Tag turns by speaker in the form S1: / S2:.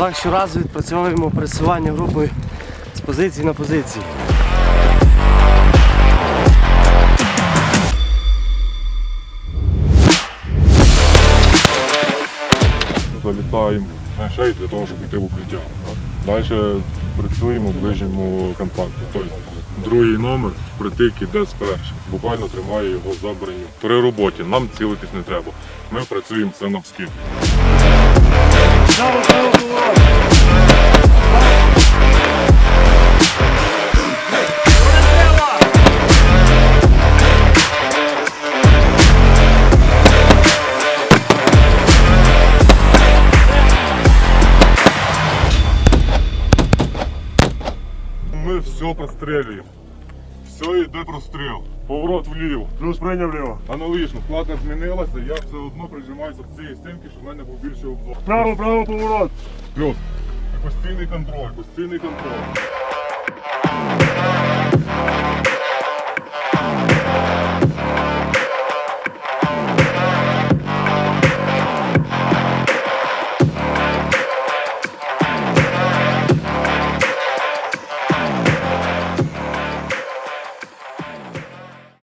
S1: Так, щоразу відпрацьовуємо пресування групою з позиції на позиції.
S2: залітаємо на шею для того, щоб йти в укриття. Далі працюємо в ближньому контакті. Тобто другий номер притик іде з першим. Буквально тримає його за броню. При роботі нам цілитись не треба. Ми працюємо все навскид. Все прострілюємо. Все йде простріл. Поворот вліво.
S3: Плюс прийняв ліво.
S2: Аналогічно, плата змінилася, я все одно прижимаюся до цієї стінки, щоб в мене був більший обзор.
S3: Право, право, поворот.
S2: Плюс. Постійний контроль, постійний контроль.